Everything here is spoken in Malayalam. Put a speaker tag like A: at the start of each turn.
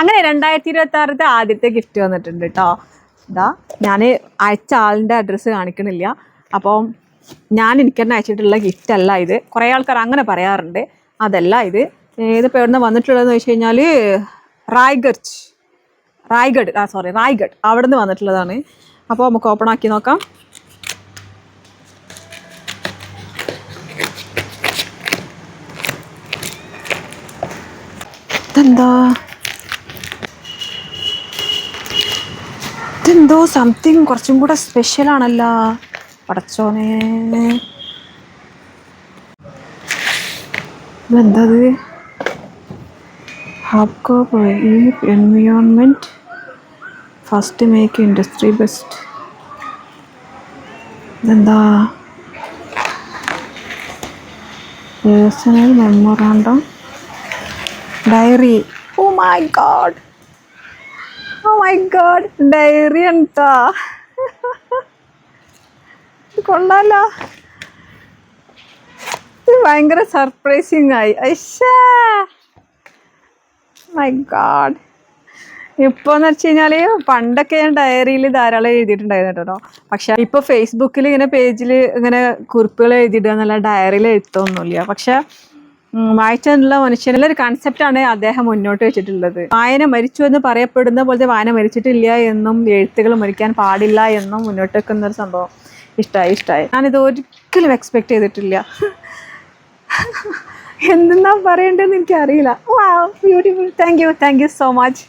A: അങ്ങനെ രണ്ടായിരത്തി ഇരുപത്തി ആറത്തെ ആദ്യത്തെ ഗിഫ്റ്റ് വന്നിട്ടുണ്ട് കേട്ടോ ഇതാ ഞാൻ അയച്ച ആളിന്റെ അഡ്രസ്സ് കാണിക്കണില്ല. അപ്പം ഞാൻ എനിക്ക് തന്നെ അയച്ചിട്ടുള്ള ഗിഫ്റ്റ് അല്ല ഇത്. കുറേ ആൾക്കാർ അങ്ങനെ പറയാറുണ്ട്. അതല്ല ഇത്. ഇതിപ്പോൾ എവിടെ നിന്ന് വന്നിട്ടുള്ളതെന്ന് വെച്ച് കഴിഞ്ഞാൽ റായ്ഗഡ്. റായ്ഗഡ് ആ സോറി റായ്ഗഡ്. അവിടെ നിന്ന് വന്നിട്ടുള്ളതാണ്. അപ്പോൾ നമുക്ക് ഓപ്പൺ ആക്കി നോക്കാം. ഇതെന്താ? ഇതെന്തോ സംതിങ് കുറച്ചും കൂടെ സ്പെഷ്യൽ ആണല്ലോ. പടച്ചോനെ. ഇതെന്തത്? ഹാപ്കോ environment first make industry best ഇതെന്താ? Personal memorandum diary oh my God oh my God diary ഉണ്ടാ? കൊള്ളാലോ. ഭയങ്കര സർപ്രൈസിങ് ആയി. ഐഷേ മൈ ഗാഡ് ഇപ്പോന്ന് വെച്ച് കഴിഞ്ഞാൽ പണ്ടൊക്കെ ഞാൻ ഡയറിയിൽ ധാരാളം എഴുതിയിട്ടുണ്ടായിരുന്നു കേട്ടോ. പക്ഷെ ഇപ്പോൾ ഫേസ്ബുക്കിൽ ഇങ്ങനെ പേജിൽ ഇങ്ങനെ കുറിപ്പുകൾ എഴുതിയിടുക എന്നല്ല ഡയറിയിൽ എഴുത്തൊന്നുമില്ല. പക്ഷെ ഉം, വായിച്ചിട്ടുള്ള മനുഷ്യനുള്ള ഒരു കൺസെപ്റ്റാണ് അദ്ദേഹം മുന്നോട്ട് വെച്ചിട്ടുള്ളത്. വായന മരിച്ചു എന്ന് പറയപ്പെടുന്ന പോലത്തെ വായന മരിച്ചിട്ടില്ല എന്നും എഴുത്തുകൾ മരിക്കാൻ പാടില്ല എന്നും മുന്നോട്ട് വെക്കുന്ന ഒരു സംഭവം ഇഷ്ടമായി ഇഷ്ടമായി ഞാനിത് ഒരിക്കലും എക്സ്പെക്ട് ചെയ്തിട്ടില്ല. എന്തെന്നാ പറയേണ്ടതെന്ന് എനിക്കറിയില്ല. വാ beautiful thank you thank you so much